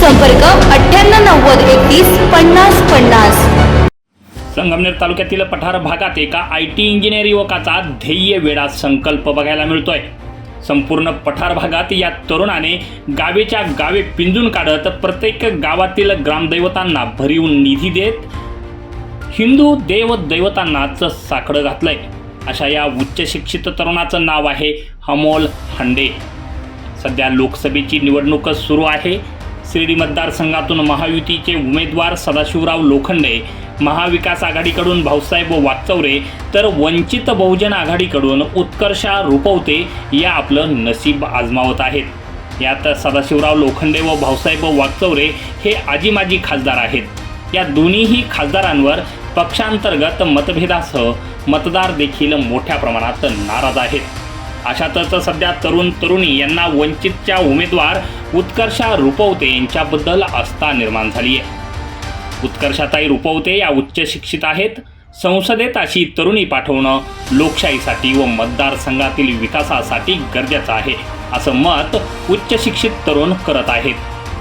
संपर्क अठ्ठ्याण्णव नव्वद एकतीस पन्नास पन्नास. संगमनेर तालुक्यातील पठार भागात एका आय टी इंजिनियर युवकाचा ध्येय वेळा संकल्प बघायला मिळतोय. संपूर्ण पठार भागात या तरुणाने गावेच्या गावे पिंजून काढत प्रत्येक गावातील ग्रामदैवतांना भरीव निधी देत हिंदू देव दैवतांनाच साकडं घातलंय. अशा या उच्च शिक्षित तरुणाचं नाव आहे अमोल हंडे. सध्या लोकसभेची निवडणूक सुरू आहे. शिर्डी मतदारसंघातून महायुतीचे उमेदवार सदाशिवराव लोखंडे महाविकास आघाडीकडून भाऊसाहेब वागचौरे तर वंचित बहुजन आघाडीकडून उत्कर्षा रुपवते या आपलं नशीब आजमावत आहेत. यात सदाशिवराव लोखंडे व भाऊसाहेब वागचौरे हे आजी माजी खासदार आहेत. या दोन्हीही खासदारांवर पक्षांतर्गत मतभेदासह मतदार देखील मोठ्या प्रमाणात नाराज आहेत. अशातच सध्या तरुण तरुणी यांना वंचितच्या उमेदवार उत्कर्षा रुपवते यांच्याबद्दल आस्था निर्माण झाली आहे. उत्कर्षाताई रुपवते या उच्च शिक्षित आहेत. संसदेत अशी तरुणी पाठवणं लोकशाहीसाठी व मतदारसंघातील विकासासाठी गरजेचं आहे असं मत उच्च शिक्षित तरुण करत आहेत.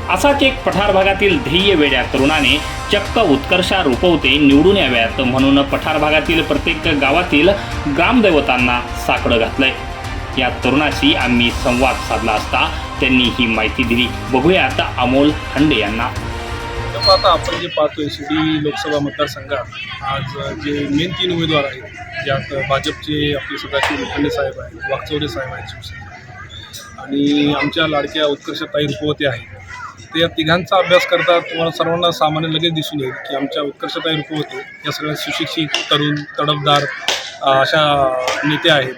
असाच एक पठार भागातील ध्येय वेड्या तरुणाने चक्क उत्कर्षा रुपवते निवडून याव्यात म्हणून पठार भागातील प्रत्येक गावातील ग्रामदैवतांना साकडं घातलंय. या तरुणाशी आम्ही संवाद साधला असता त्यांनी ही माहिती दिली. बघूया आता अमोल हंडे यांना. आता आपण जे पाहतोय शिर्डी लोकसभा मतदारसंघात आज जे मेन तीन उमेदवार आहेत ज्यात भाजपचे आपले सदाशिव लोखंडे साहेब आहेत वाकचौरे साहेब आहेत शिवसेना. आणि आमच्या लाडक्या उत्कर्षताई रुपवते आहेत. ते या तिघांचा अभ्यास करता तुम्हाला सर्वांना सामान्य लगेच दिसून येईल की आमच्या उत्कर्षताई रुपवते या सगळ्या सुशिक्षित तरुण तडफदार अशा नेत्या आहेत.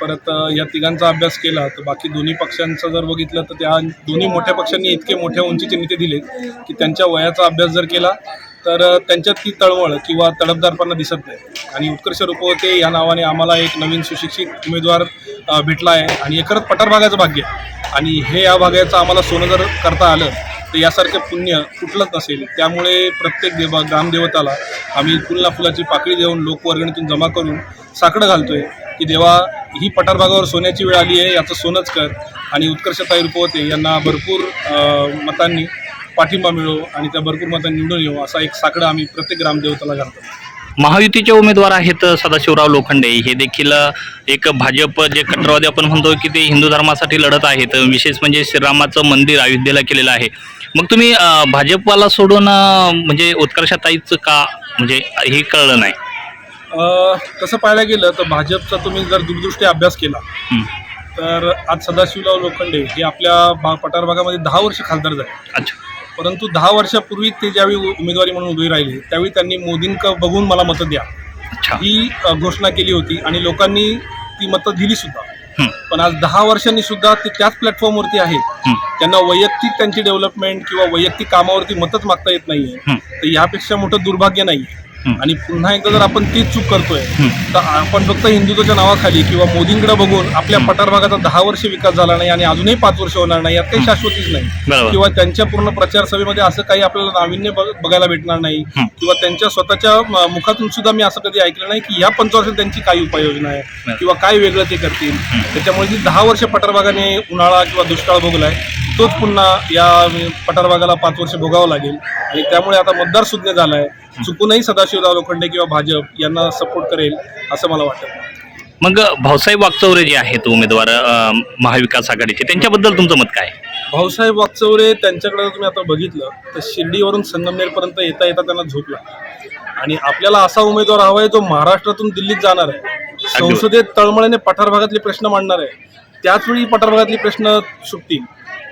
परत या तिघांचा अभ्यास केला तर बाकी दोन्ही पक्षांचं जर बघितलं तर त्या दोन्ही मोठ्या पक्षांनी इतके मोठ्या उंचीचे नेते दिले की त्यांच्या वयाचा अभ्यास जर केला तर त्यांच्यात ती तळमळ किंवा तडफदारपणा दिसत नाही. आणि उत्कर्ष रुपवते या नावाने आम्हाला एक नवीन सुशिक्षित उमेदवार भेटला आहे. आणि हे खरंच पठार भागाचं भाग्य आणि हे या भागाचं आम्हाला सोनं जर करता आलं तर यासारखं पुण्य कुठलंच नसेल. त्यामुळे प्रत्येक देवा ग्रामदेवताला आम्ही फुलना फुलाची पाकळी देऊन लोकवर्गणीतून जमा करून साकडं घालतोय की देवा ही पठार भागावर सोन्याची वेळ आली आहे याचं सोनंच कर. आणि उत्कर्षताई रुपवते यांना भरपूर मतांनी पाठिंबा मिळो आणि त्या भरपूर मतांनी निवडून येऊ असा एक साकडा आम्ही प्रत्येक ग्रामदेवताला घालतो. महायुतीचे उमेदवार आहेत सदाशिवराव लोखंडे. हे देखील एक भाजप जे कट्टरवादी आपण म्हणतो की ते हिंदू धर्मासाठी लढत आहेत. विशेष म्हणजे श्रीरामाचं मंदिर अयोध्येला केलेलं आहे. मग तुम्ही भाजपवाला सोडून म्हणजे उत्कर्षताईचं का म्हणजे हे कळलं नाही? तसं पाहायला गेलं तर भाजपचा तुम्ही जर दूरदृष्टी अभ्यास केला. तर आज सदाशिवराव लोखंडे हे आपल्या भा पठार भागामध्ये दहा वर्ष खासदार झाले अच्छा परंतु दहा वर्षापूर्वी ते ज्यावेळी उमेदवारी म्हणून उभे राहिले त्यावेळी त्यांनी मोदींक बघून मला मतं द्या ही घोषणा केली होती आणि लोकांनी ती मतं दिली सुद्धा. पण आज दहा वर्षांनी सुद्धा ते त्याच प्लॅटफॉर्मवरती आहेत. त्यांना वैयक्तिक त्यांची डेव्हलपमेंट किंवा वैयक्तिक कामावरती मतच मागता येत नाहीये. तर यापेक्षा मोठं दुर्भाग्य नाही. आणि पुन्हा एकदा जर आपण तीच चूक करतोय. तर आपण फक्त हिंदुत्वाच्या नावाखाली किंवा मोदींकडे बघून आपल्या पठार भागाचा दहा वर्ष विकास झाला नाही आणि अजूनही पाच वर्ष होणार नाही यात काही शाश्वतीच नाही. किंवा त्यांच्या पूर्ण प्रचार सभेमध्ये असं काही आपल्याला नाविन्य बघ- बघायला भेटणार नाही. किंवा त्यांच्या स्वतःच्या मुखातून सुद्धा मी असं कधी ऐकलं नाही की ह्या पंचवर्षात त्यांची काय उपाययोजना आहे. किंवा काय वेगळं ते करतील. त्याच्यामुळे जी दहा वर्ष पठारभागाने उन्हाळा किंवा दुष्काळ भोगलाय तोच पुन्हा या पठारभागाला पाच वर्ष भोगावं लागेल. आणि त्यामुळे आता मतदार सुज्ञ झालाय. चुकूनही सदाशिवराव लोखंडे किंवा भाजप यांना सपोर्ट करेल असं मला वाटतं. मग भाऊसाहेब वागचौरे जे आहेत उमेदवार अं, महाविकास आघाडीचे त्यांच्याबद्दल तुमचं मत काय? भाऊसाहेब वागचौरे त्यांच्याकडे जर तुम्ही आता बघितलं तर शिर्डीवरून संगमनेरपर्यंत येता येता त्यांना झोप लागली आणि आपल्याला असा उमेदवार हवा आहे जो महाराष्ट्रातून दिल्लीत जाणार आहे. संसदेत तळमळीने पठार भागातले प्रश्न मांडणार आहे. त्याच वेळी पठार भागातले प्रश्न सुटतील.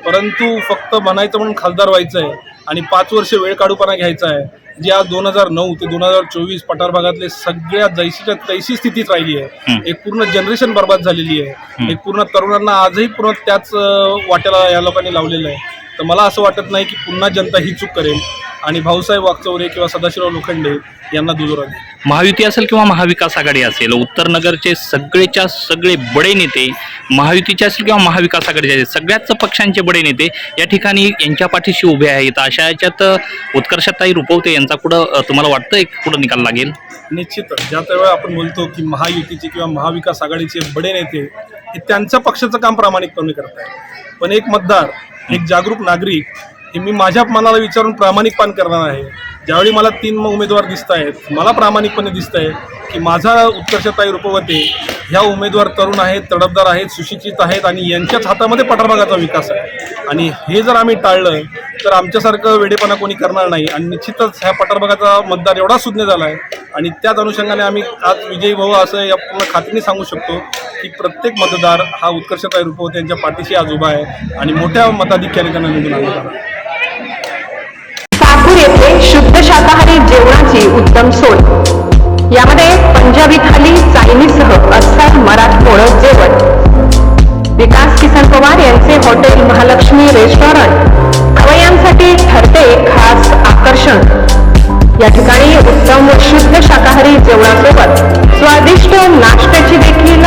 परंतु फक्त म्हणायचं म्हणून खासदार व्हायचं आहे. आणि पाच वर्ष वेळ काढूपणा घ्यायचा आहे. जी आज दोन हजार नऊ ते दोन हजार चोवीस पठार भागातले सगळ्या जैशीच्या तैशी स्थितीत राहिली आहे. एक पूर्ण जनरेशन बर्बाद झालेली आहे. एक पूर्ण तरुणांना आजही पूर्ण त्याच वाट्याला या लोकांनी लावलेलं आहे. तर मला असं वाटत नाही की पुन्हा जनता ही चूक करेल. आणि भाऊसाहेब वागचौरे किंवा सदाशिवराव लोखंडे यांना दुजोरा देईल महायुती असेल किंवा महाविकास आघाडी असेल उत्तर नगरचे सगळेच्या सगळे बडे नेते महायुतीचे असेल किंवा महाविकास आघाडीचे असेल सगळ्याच पक्षांचे बडे नेते या ठिकाणी यांच्या पाठीशी उभे आहेत. अशा याच्यात उत्कर्षताई रुपवते यांचा कुठं तुम्हाला वाटतं एक कुठं निकाल लागेल? निश्चितच. ज्या वेळेला आपण बोलतो की महायुतीचे किंवा महाविकास आघाडीचे बडे नेते हे त्यांच्या पक्षाचं काम प्रामाणिकपणे करत आहेत पण एक मतदार एक जागरूक नागरिक हे मी माझ्या मनाला विचारून प्रामाणिकपण करणार आहे. ज्यावेळी मला तीन उमेदवार दिसत आहेत मला प्रामाणिकपणे दिसत आहे की माझा उत्कर्षताई रूपवते ह्या उमेदवार तरुण आहेत तडफदार आहेत सुशिक्षित आहेत आणि यांच्याच हातामध्ये पठारभागाचा विकास आहे. आणि हे जर आम्ही टाळलं तर आमच्यासारखं वेडेपणा कोणी करणार नाही. आणि निश्चितच ह्या पठारभागाचा मतदार एवढा सुज्ञ झाला आहे. आणि त्याच अनुषंगाने आम्ही आज विजयी भाऊ असं या पूर्ण खात्रीने सांगू शकतो की प्रत्येक मतदार हा उत्कर्षताई रूपवते यांच्या पाठीशी आज उभा आहे. आणि मोठ्या मताधिक्याने त्यांना निवडून आणला शाकाहारी जेवणाची उत्तम सोय. यामध्ये पंजाबी थाली चायनीजसह अस्सल मराठमोळ जेवण. विकास किसन पवार यांचे हॉटेल महालक्ष्मी रेस्टॉरंट. खवय्यांसाठी ठरते खास आकर्षण. या ठिकाणी उत्तम व शुद्ध शाकाहारी जेवणासोबत स्वादिष्ट नाश्त्याची देखील